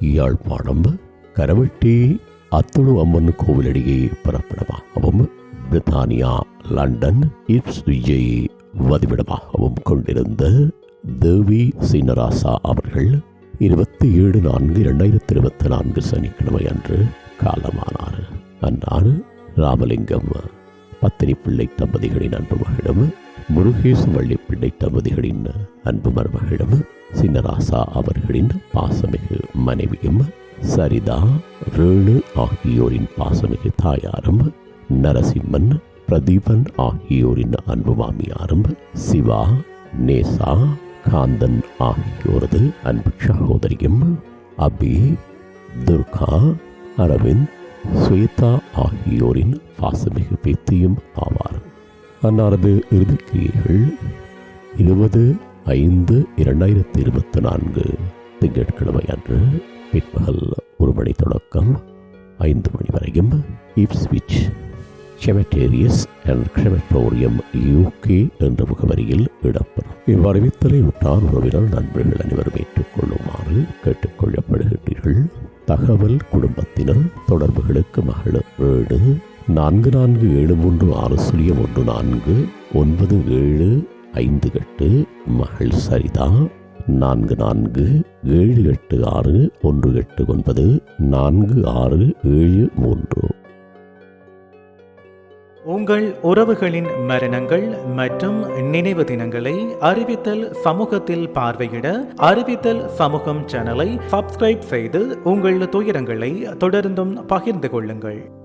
யாழ்ப்பாணம் கரவெட்டி அத்துணு அம்மன் கோவிலடியே புறப்படமாகவும் பிரித்தானியா London இப்ஸ்விஜை வதிவிடமாகவும் கொண்டிருந்த தேவி சீனராசா அவர்கள் இருபத்தி ஏழு நான்கு இரண்டாயிரத்தி இருபத்தி நான்கு சனிக்கிழமை அன்று காலமானார். அன்னார் ராமலிங்கம் பத்தினி பிள்ளை தம்பதிகளின் அன்பு மகளிடம் முருகேசு வள்ளி பிள்ளை தம்பதிகளின் அன்பு மருமகளும் சின்னராசா அவர்களின் பாசமிகு மனைவியும் சரிதா ரேணு ஆகியோரின் பாசமிகு தாயாரும் நரசிம்மன் பிரதீபன் ஆகியோரின் அன்பு மாமியாரும் சிவா நேசா காந்தன் ஆகியோரது அன்பு சகோதரியும் அபி துர்கா அரவிந்த் ஸ்வேதா ஆகியோரின் பாசமிகு பேத்தியும் ஆவார். அன்னாரது இறுதிக்கிரியைகள் இருபது ஐந்து இரண்டாயிரத்தி இருபத்தி நான்கு. திங்கட்கிழமை அன்று பிற்பகல் ஒரு மணி தொடக்கம் ஐந்து மணி வரையும் Ipswich cemeteries and crematorium UK என்ற முகவரியில் இடம்பெறும். இவ்வறிவித்தலை உற்றார் உறவினர் நண்பர்கள் அனைவரும் ஏற்றுக்கொள்ளுமாறு கேட்டுக்கொள்ளப்படுகின்றீர்கள். தகவல் குடும்பத்தினர் தொடர்புகளுக்கு மகள் ஏழு நான்கு நான்கு ஏழு மூன்று ஆறு சுழியம் ஒன்று நான்கு ஒன்பது ஏழு ஐந்து எட்டு மகள் சரிதா. நான்கு நான்கு ஏழு எட்டு ஆறு ஒன்று எட்டு ஒன்பது நான்கு ஆறு ஏழு மூன்று. உங்கள் உறவுகளின் மரணங்கள் மற்றும் நினைவு தினங்களை அறிவித்தல் சமூகத்தில் பார்வையிட அறிவித்தல் சமூகம் சேனலை சப்ஸ்கிரைப் செய்து உங்கள் துயரங்களை தொடர்ந்தும் பகிர்ந்து கொள்ளுங்கள்.